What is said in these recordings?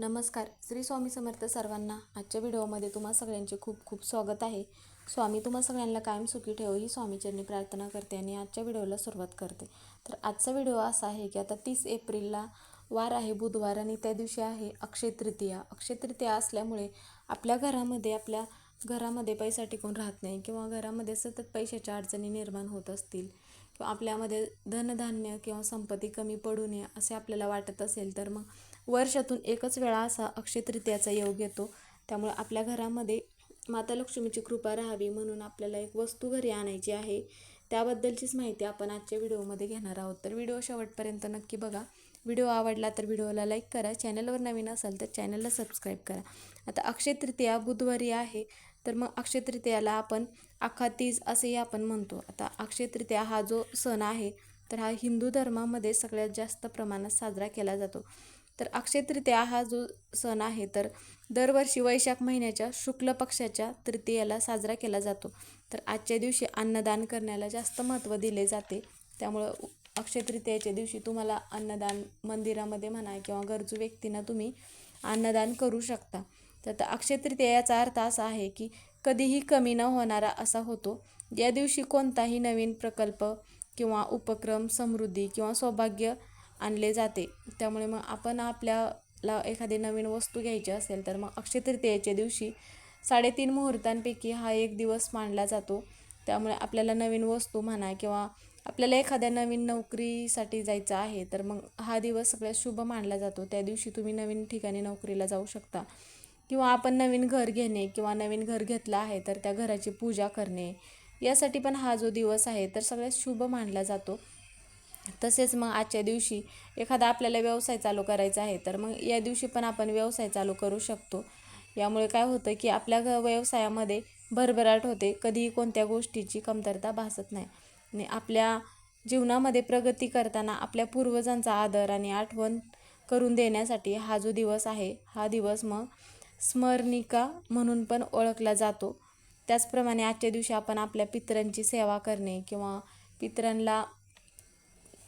नमस्कार. श्री स्वामी समर्थ सर्वांना आजच्या व्हिडिओमध्ये तुम्हा सगळ्यांचे खूप खूप स्वागत आहे. स्वामी तुम्हा सगळ्यांना कायम सुखी ठेव ही स्वामीचरणी प्रार्थना करते आणि आजच्या व्हिडिओला सुरुवात करते. तर आजचा व्हिडिओ असा आहे की आता तीस एप्रिलला वार आहे बुधवार आणि त्या दिवशी आहे अक्षय तृतीया. अक्षय तृतीया असल्यामुळे आपल्या घरामध्ये आपल्या घरामध्ये पैसा टिकून राहत नाही किंवा घरामध्ये सतत पैशाच्या अडचणी निर्माण होत असतील किंवा आपल्यामध्ये धनधान्य किंवा संपत्ती कमी पडू नये असे आपल्याला वाटत असेल तर मग वर्षातून एकच वेळा असा अक्षय तृतीयाचा योग येतो. त्यामुळे आपल्या घरामध्ये माता लक्ष्मीची कृपा राहावी म्हणून आपल्याला एक वस्तू घरी आणायची आहे. त्याबद्दलचीच माहिती आपण आजच्या व्हिडिओमध्ये घेणार आहोत. तर व्हिडिओ शेवटपर्यंत नक्की बघा. व्हिडिओ आवडला तर व्हिडिओला लाईक करा. चॅनलवर नवीन असाल तर चॅनलला सबस्क्राईब करा. आता अक्षय तृतीया बुधवारी आहे. तर मग अक्षय तृतीयाला आपण अख्खा तीज असेही आपण म्हणतो. आता अक्षय तृतीया हा जो सण आहे तर हा हिंदू धर्मामध्ये सगळ्यात जास्त प्रमाणात साजरा केला जातो. तर अक्षय तृतीया हा जो सण आहे तर दरवर्षी वैशाख महिन्याच्या शुक्ल पक्षाच्या तृतीयाला साजरा केला जातो. तर आजच्या दिवशी अन्नदान करण्याला जास्त महत्त्व दिले जाते. त्यामुळं अक्षयतृतीयाच्या दिवशी तुम्हाला अन्नदान मंदिरामध्ये म्हणा किंवा गरजू व्यक्तींना तुम्ही अन्नदान करू शकता. तर आता अक्षय याचा अर्थ असा आहे की कधीही कमी न होणारा असा होतो. या दिवशी कोणताही नवीन प्रकल्प किंवा उपक्रम समृद्धी किंवा सौभाग्य आणले जाते. त्यामुळे मग आपण आपल्याला एखादी नवीन वस्तू घ्यायची असेल तर मग अक्षय तृतीयेच्या दिवशी साडेतीन मुहूर्तांपैकी हा एक दिवस मानला जातो. त्यामुळे आपल्याला नवीन वस्तू म्हणा किंवा आपल्याला एखाद्या नवीन नोकरीसाठी जायचं आहे तर मग हा दिवस सगळ्यात शुभ मानला जातो. त्या दिवशी तुम्ही नवीन ठिकाणी नोकरीला जाऊ शकता. किंवा आपण नवीन घर घेणे किंवा नवीन घर घेतलं आहे तर त्या घराची पूजा करणे यासाठी पण हा जो दिवस आहे तर सगळ्यात शुभ मानला जातो. तसेच मग आजच्या दिवशी एखादा आपल्याला व्यवसाय चालू करायचा आहे तर मग या दिवशी पण आपण व्यवसाय चालू करू शकतो. यामुळे काय होतं की आपल्या व्यवसायामध्ये भरभराट होते. कधीही कोणत्या गोष्टीची कमतरता भासत नाही. आणि आपल्या जीवनामध्ये प्रगती करताना आपल्या पूर्वजांचा आदर आणि आठवण करून देण्यासाठी हा जो दिवस आहे हा दिवस मग स्मरणिका म्हणून पण ओळखला जातो. त्याचप्रमाणे आजच्या दिवशी आपण आपल्या पितरांची सेवा करणे किंवा पितरांना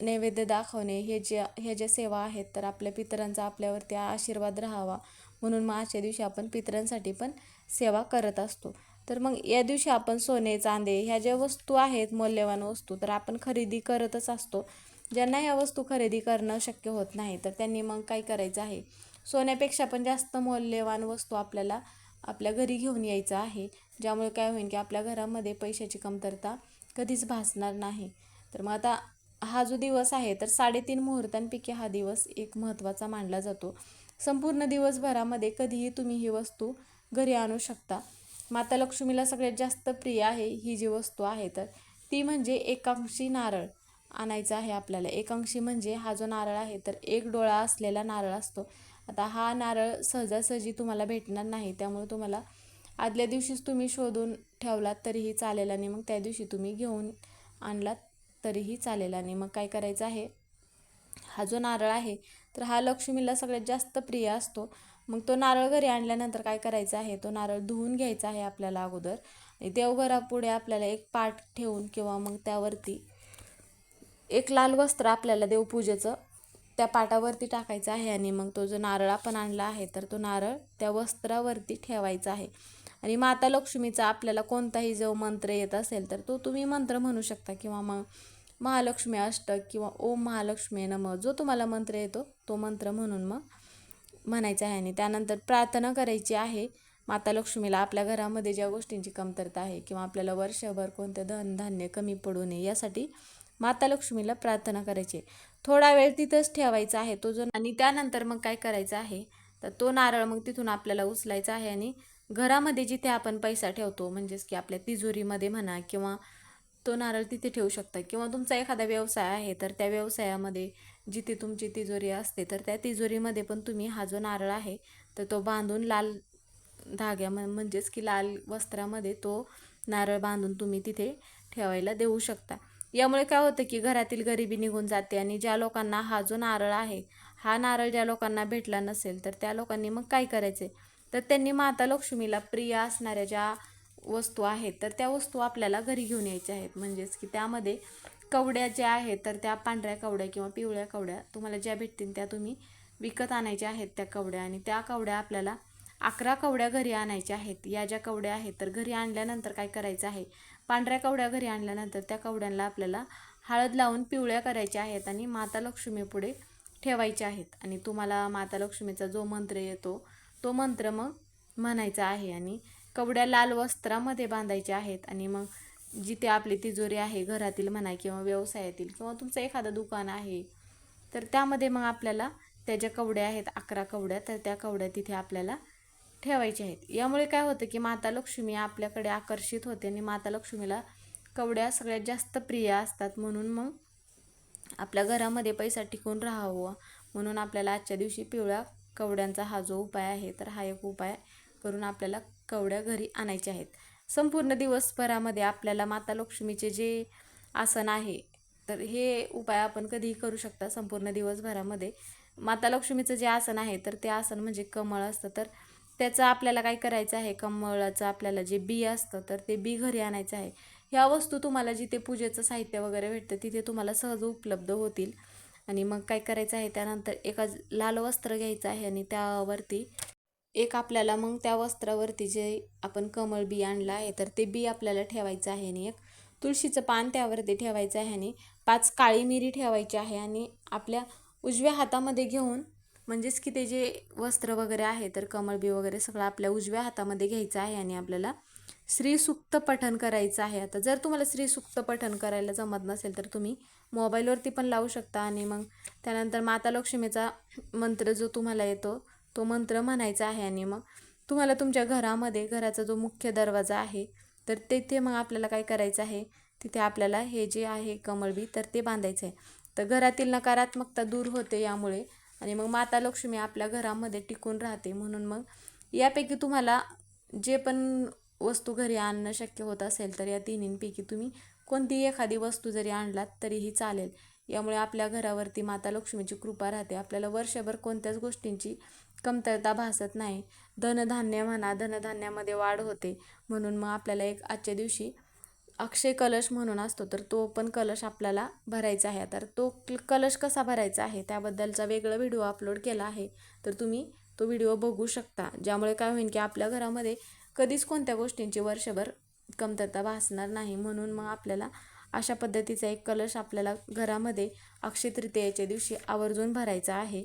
नैवेद्य दाखवणे हे जे ह्या ज्या सेवा आहेत तर आपल्या पितरांचा आपल्यावरती आशीर्वाद राहावा. म्हणून मग आजच्या दिवशी आपण पितरांसाठी पण सेवा करत असतो. तर मग या दिवशी आपण सोने चांदे ह्या ज्या वस्तू आहेत मौल्यवान वस्तू तर आपण खरेदी करतच असतो. ज्यांना ह्या वस्तू खरेदी करणं शक्य होत नाही तर त्यांनी मग काय करायचं आहे? सोन्यापेक्षा पण जास्त मौल्यवान वस्तू आपल्याला आपल्या घरी घेऊन यायचं आहे. ज्यामुळे काय होईल की आपल्या घरामध्ये पैशाची कमतरता कधीच भासणार नाही. तर मग आता हा जो दिवस आहे तर साडेतीन मुहूर्तांपैकी हा दिवस एक महत्त्वाचा मानला जातो. संपूर्ण दिवसभरामध्ये कधीही तुम्ही ही वस्तू घरी आणू शकता. माता लक्ष्मीला सगळ्यात जास्त प्रिय आहे ही जी वस्तू आहे तर ती म्हणजे एकांशी नारळ आणायचा आहे आपल्याला. एकांशी म्हणजे हा जो नारळ आहे तर एक डोळा असलेला नारळ असतो. आता हा नारळ सहजासहजी तुम्हाला भेटणार नाही त्यामुळे तुम्हाला आदल्या दिवशीच तुम्ही शोधून ठेवलात तरीही चालेल आणि मग त्या दिवशी तुम्ही घेऊन आणलात. तरीही चालेल आणि मग काय करायचं आहे? हा जो नारळ आहे तर हा लक्ष्मीला सगळ्यात जास्त प्रिय असतो. मग तो नारळ घरी आणल्यानंतर काय करायचं आहे? तो नारळ धुवून घ्यायचा आहे आपल्याला अगोदर. देवघरापुढे आपल्याला एक पाट ठेवून किंवा मग त्यावरती एक लाल वस्त्र आपल्याला देवपूजेचं त्या पाटावरती टाकायचं आहे. आणि मग तो जो नारळ आपण आणला आहे तर तो नारळ त्या वस्त्रावरती ठेवायचा आहे. आणि माता लक्ष्मीचा आपल्याला कोणताही जो मंत्र येत असेल तर तो तुम्ही मंत्र म्हणू शकता किंवा मग महालक्ष्मी अष्टक किंवा ओम महालक्ष्मी नम जो तुम्हाला मंत्र येतो तो मंत्र म्हणून मग म्हणायचा आहे. आणि त्यानंतर प्रार्थना करायची आहे. माता लक्ष्मीला आपल्या घरामध्ये ज्या गोष्टींची कमतरता आहे किंवा आपल्याला वर्षभर कोणतं धनधान्य कमी पडू नये यासाठी माता लक्ष्मीला प्रार्थना करायची थोडा वेळ तिथंच ठेवायचा आहे तो जो आणि त्यानंतर मग काय करायचं आहे? तर तो नारळ मग तिथून आपल्याला उचलायचा आहे आणि घरामध्ये जिथे आपण पैसा ठेवतो म्हणजेच की आपल्या तिजोरीमध्ये म्हणा किंवा तो नारळ तिथे ठेवू शकता किंवा तुमचा एखादा व्यवसाय आहे तर त्या व्यवसायामध्ये जिथे तुमची तिजोरी असते तर त्या तिजोरीमध्ये पण तुम्ही हा जो नारळ आहे तर तो बांधून लाल धाग्या म्हणजेच की लाल वस्त्रामध्ये तो नारळ बांधून तुम्ही तिथे ठेवायला देऊ शकता. यामुळे काय होतं की घरातील गरिबी निघून जाते आणि ज्या लोकांना हा जो नारळ आहे हा नारळ ज्या लोकांना भेटला नसेल तर त्या लोकांनी मग काय करायचे? तर त्यांनी माता लक्ष्मीला प्रिय असणाऱ्या ज्या वस्तू आहेत तर त्या वस्तू आपल्याला घरी घेऊन यायच्या आहेत. म्हणजेच की त्यामध्ये कवड्या ज्या आहेत तर त्या पांढऱ्या कवड्या किंवा पिवळ्या कवड्या तुम्हाला ज्या भेटतील त्या तुम्ही विकत आणायच्या आहेत त्या कवड्या. आणि त्या कवड्या आपल्याला अकरा कवड्या घरी आणायच्या आहेत. या ज्या कवड्या आहेत तर घरी आणल्यानंतर काय करायचं आहे? पांढऱ्या कवड्या घरी आणल्यानंतर त्या कवड्यांना आपल्याला हळद लावून पिवळ्या करायच्या आहेत आणि माता लक्ष्मीपुढे ठेवायच्या आहेत. आणि तुम्हाला माता लक्ष्मीचा जो मंत्र येतो तो मंत्र मग म्हणायचा आहे आणि कवड्या लाल वस्त्रामध्ये बांधायच्या आहेत आणि मग जिथे आपली तिजोरी आहे घरातील म्हणा किंवा व्यवसायातील किंवा तुमचं एखादं दुकान आहे तर त्यामध्ये मग आपल्याला त्या ज्या कवड्या आहेत अकरा कवड्या तर त्या कवड्या तिथे आपल्याला ठेवायच्या आहेत. यामुळे काय होतं की माता लक्ष्मी आपल्याकडे आकर्षित होते आणि माता लक्ष्मीला कवड्या सगळ्यात जास्त प्रिय असतात. म्हणून मग आपल्या घरामध्ये पैसा टिकून राहावं म्हणून आपल्याला आजच्या दिवशी पिवळ्या कवड्यांचा हा जो उपाय आहे तर हा एक उपाय करून आपल्याला कवड्या घरी आणायच्या आहेत. संपूर्ण दिवसभरामध्ये आपल्याला माता लक्ष्मीचे जे आसन आहे तर हे उपाय आपण कधीही करू शकता संपूर्ण दिवसभरामध्ये. माता लक्ष्मीचं जे आसन आहे तर ते आसन म्हणजे कमळ असतं. तर त्याचं आपल्याला काय करायचं आहे कमळाचं आपल्याला जे बी असतं तर ते बी घरी आणायचं आहे. ह्या वस्तू तुम्हाला जिथे पूजेचं साहित्य वगैरे भेटतं तिथे तुम्हाला सहज उपलब्ध होतील. आणि मग काय करायचं आहे त्यानंतर एका लाल वस्त्र घ्यायचं आहे आणि त्यावरती एक आपल्याला मग त्या वस्त्रावरती जे आपण कमळ बी आणलं आहे तर ते बी आपल्याला ठेवायचं आहे आणि एक तुळशीचं पान त्यावरती ठेवायचं आहे आणि पाच काळी मिरी ठेवायची आहे आणि आपल्या उजव्या हातामध्ये घेऊन म्हणजेच की ते जे वस्त्र वगैरे आहे तर कमळबी वगैरे सगळं आपल्या उजव्या हातामध्ये घ्यायचं आहे आणि आपल्याला श्रीसुक्त पठन करायचं आहे. आता जर तुम्हाला श्रीसुक्त पठन करायला जमत नसेल तर तुम्ही मोबाईलवरती पण लावू शकता आणि मग त्यानंतर माता लक्ष्मीचा मंत्र जो तुम्हाला येतो तो मंत्र म्हणायचा आहे आणि मग तुम्हाला तुमच्या घरामध्ये घराचा जो मुख्य दरवाजा आहे तर तेथे मग आपल्याला काय करायचं आहे? तिथे आपल्याला हे जे आहे कमळबी तर ते बांधायचं आहे. तर घरातील नकारात्मकता दूर होते यामुळे आणि मग माता लक्ष्मी आपल्या घरामध्ये टिकून राहते. म्हणून मग यापैकी तुम्हाला जे पण वस्तू घरी आणणं शक्य होत असेल तर या तिन्हींपैकी तुम्ही कोणतीही एखादी वस्तू जरी आणलात तरीही चालेल. यामुळे आपल्या घरावरती माता लक्ष्मीची कृपा राहते. आपल्याला वर्षभर कोणत्याच गोष्टींची कमतरता भासत नाही. धनधान्य म्हणा धनधान्यामध्ये वाढ होते. म्हणून मग आपल्याला एक आजच्या दिवशी अक्षय कलश म्हणून असतो तर तो पण कलश आपल्याला भरायचा आहे. तर तो कलश कसा भरायचा आहे? त्याबद्दलचा वेगळा व्हिडिओ अपलोड केला आहे. तर तुम्ही तो व्हिडिओ बघू शकता. ज्यामुळे काय होईल की आपल्या घरामध्ये कधीच कोणत्या गोष्टींची वर्षभर कमतरता भासणार नाही. म्हणून मग आपल्याला अशा पद्धतीचा एक कलश आपल्याला घरामध्ये अक्षय तृतीयेच्या दिवशी आवर्जून भरायचा आहे.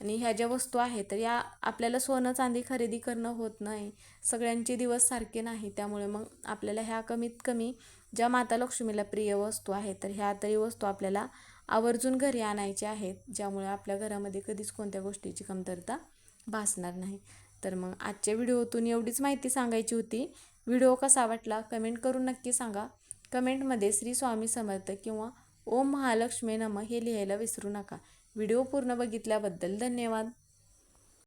आणि ह्या ज्या वस्तू आहेत तर या आपल्याला सोनं चांदी खरेदी करणं होत नाही. सगळ्यांचे दिवस सारखे नाही. त्यामुळे मग आपल्याला ह्या कमीत कमी ज्या माता लक्ष्मीला प्रिय वस्तू आहेत तर ह्या तरी वस्तू आपल्याला आवर्जून घरी आणायच्या आहेत ज्यामुळे आपल्या घरामध्ये कधीच कोणत्या गोष्टीची कमतरता भासणार नाही. तर मग आजच्या व्हिडिओतून एवढीच माहिती सांगायची होती. व्हिडिओ कसा वाटला कमेंट करून नक्की सांगा. कमेंटमध्ये श्री स्वामी समर्थ किंवा ओम महालक्ष्मी नम हे लिहायला विसरू नका. व्हिडिओ पूर्ण बघितल्याबद्दल धन्यवाद.